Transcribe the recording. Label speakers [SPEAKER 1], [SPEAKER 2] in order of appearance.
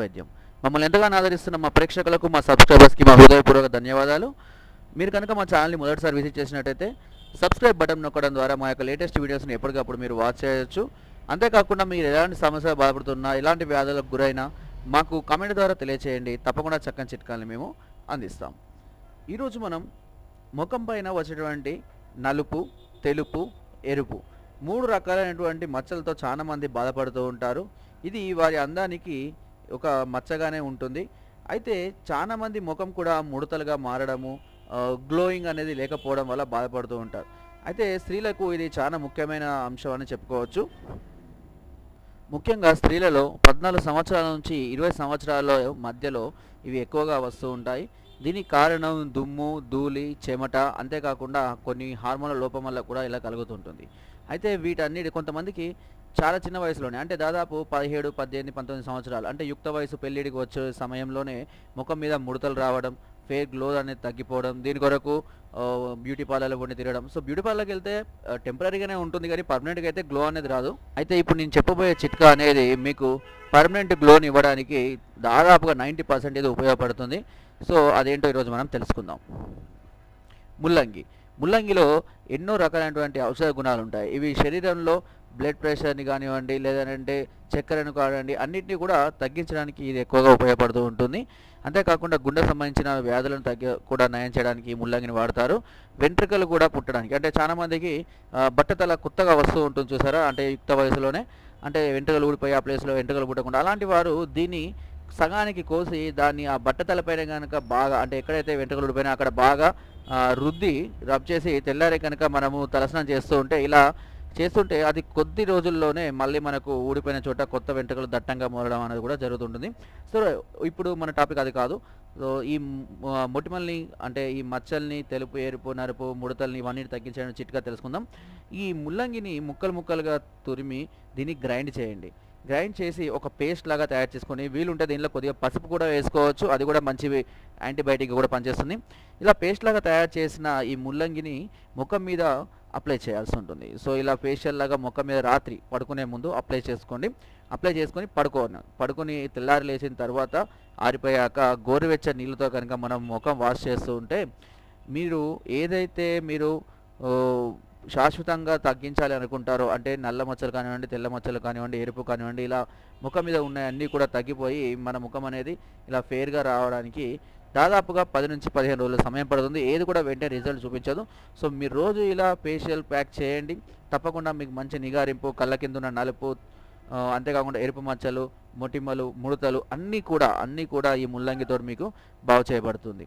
[SPEAKER 1] వైద్యం. మమ్మల్ని ఎంతగానో ఆదరిస్తున్న మా ప్రేక్షకులకు మా సబ్స్క్రైబర్స్కి మా హృదయపూర్వక ధన్యవాదాలు. మీరు కనుక మా ఛానల్ని మొదటిసారి విజిట్ చేసినట్టయితే సబ్స్క్రైబ్ బటన్ నొక్కడం ద్వారా మా యొక్క లేటెస్ట్ వీడియోస్ని ఎప్పటికప్పుడు మీరు వాచ్ చేయొచ్చు. అంతేకాకుండా మీరు ఎలాంటి సమస్యలు బాధపడుతున్నా ఎలాంటి వ్యాధులకు గురైనా మాకు కామెంట్ ద్వారా తెలియచేయండి. తప్పకుండా చక్కని చిట్కాలను మేము అందిస్తాం. ఈరోజు మనం ముఖం పైన వచ్చేటువంటి నలుపు తెలుపు ఎరుపు మూడు రకాలైనటువంటి మచ్చలతో చాలా మంది బాధపడుతూ ఉంటారు. ఇది వారి అందానికి ఒక మచ్చగానే ఉంటుంది. అయితే చాలామంది ముఖం కూడా ముడతలుగా మారడము గ్లోయింగ్ అనేది లేకపోవడం వల్ల బాధపడుతూ ఉంటారు. అయితే స్త్రీలకు ఇది చాలా ముఖ్యమైన అంశం అని చెప్పుకోవచ్చు. ముఖ్యంగా స్త్రీలలో పద్నాలుగు సంవత్సరాల నుంచి ఇరవై సంవత్సరాల మధ్యలో ఇవి ఎక్కువగా వస్తూ ఉంటాయి. దీనికి కారణం దుమ్ము ధూళి చెమట అంతేకాకుండా కొన్ని హార్మోన్ల లోపం వల్ల కూడా ఇలా కలుగుతుంటుంది. అయితే వీటన్నిటి కొంతమందికి చాలా చిన్న వయసులోనే అంటే దాదాపు పదిహేడు పద్దెనిమిది పంతొమ్మిది సంవత్సరాలు. అంటే యుక్త వయసు పెళ్ళిడికి వచ్చే సమయంలోనే ముఖం మీద ముడతలు రావడం ఫేర్ గ్లో అనేది తగ్గిపోవడం దీని కొరకు బ్యూటీ పార్లర్లో కొన్ని తిరగడం. సో బ్యూటీ పార్లర్కి వెళ్తే టెంపరీగానే ఉంటుంది కానీ పర్మనెంట్గా అయితే గ్లో అనేది రాదు. అయితే ఇప్పుడు నేను చెప్పబోయే చిట్కా అనేది మీకు పర్మనెంట్ గ్లోని ఇవ్వడానికి దాదాపుగా నైంటీ పర్సెంట్ ఇది ఉపయోగపడుతుంది. సో అదేంటో ఈరోజు మనం తెలుసుకుందాం. ముల్లంగి. ముల్లంగిలో ఎన్నో రకాలైనటువంటి ఔషధ గుణాలు ఉంటాయి ఇవి శరీరంలో బ్లడ్ ప్రెషర్ని కానివ్వండి లేదంటే చక్కెరను కానివ్వండి అన్నింటినీ కూడా తగ్గించడానికి ఇది ఎక్కువగా ఉపయోగపడుతూ ఉంటుంది. అంతేకాకుండా గుండె సంబంధించిన వ్యాధులను తగ్గి కూడా నయం చేయడానికి ఈ ముల్లంగిని వాడతారు. వెంట్రుకలు కూడా పుట్టడానికి. అంటే చాలామందికి బట్టతల కొత్తగా వస్తూ ఉంటుంది చూసారా? అంటే యుక్త వయసులోనే. అంటే వెంట్రుకలు ఊడిపోయి ఆ ప్లేస్లో వెంట్రుకలు పుట్టకుండా. అలాంటి వారు దీన్ని సగానికి కోసి దాన్ని ఆ బట్టతలపైన కనుక బాగా అంటే ఎక్కడైతే వెంట్రుకలు ఊడిపోయినా అక్కడ బాగా రుద్ది రబ్ చేసి తెల్లారే కనుక మనము తలస్నానం చేస్తూ ఉంటే ఇలా చేస్తుంటే అది కొద్ది రోజుల్లోనే మళ్ళీ మనకు ఊడిపోయిన చోట కొత్త వెంట్రుకలు దట్టంగా మూలడం అనేది కూడా జరుగుతుంటుంది. సో ఇప్పుడు మన టాపిక్ అది కాదు. సో ఈ మొటిమల్ని అంటే ఈ మచ్చల్ని తెలుపు ఎరుపు నరుపు ముడతల్ని ఇవన్నీ తగ్గించడం చిట్కా తెలుసుకుందాం. ఈ ముల్లంగిని ముక్కలు ముక్కలుగా తురిమి దీన్ని గ్రైండ్ చేయండి. గ్రైండ్ చేసి ఒక పేస్ట్ లాగా తయారు చేసుకొని వీలుంటే దీనిలో కొద్దిగా పసుపు కూడా వేసుకోవచ్చు. అది కూడా మంచి యాంటీబయాటిక్ కూడా పనిచేస్తుంది. ఇలా పేస్ట్ లాగా తయారు చేసిన ఈ ముల్లంగిని ముఖం మీద అప్లై చేయాల్సి ఉంటుంది. సో ఇలా ఫేషియల్ లాగా ముఖం మీద రాత్రి పడుకునే ముందు అప్లై చేసుకోండి. అప్లై చేసుకొని పడుకోను పడుకొని తెల్లారి లేచిన తర్వాత ఆరిపోయాక గోరువెచ్చ నీళ్ళతో కనుక మనం ముఖం వాష్ చేస్తూ ఉంటే మీరు ఏదైతే మీరు శాశ్వతంగా తగ్గించాలి అనుకుంటారో అంటే నల్ల మచ్చలు కానివ్వండి తెల్ల మచ్చలు కానివ్వండి ఎరుపు కానివ్వండి ఇలా ముఖం మీద ఉన్నాయన్నీ కూడా తగ్గిపోయి మన ముఖం అనేది ఇలా ఫేర్గా రావడానికి దాదాపుగా పది నుంచి పదిహేను రోజుల సమయం పడుతుంది. ఏది కూడా వెంటనే రిజల్ట్ చూపించదు. సో మీరు రోజు ఇలా ఫేషియల్ ప్యాక్ చేయండి. తప్పకుండా మీకు మంచి నిగారింపు కళ్ళ కింద ఉన్న నలుపు అంతేకాకుండా ఎరుపు మచ్చలు మొటిమలు ముడతలు అన్నీ కూడా అన్నీ కూడా ఈ ముల్లంగితో మీకు బాగు చేయబడుతుంది.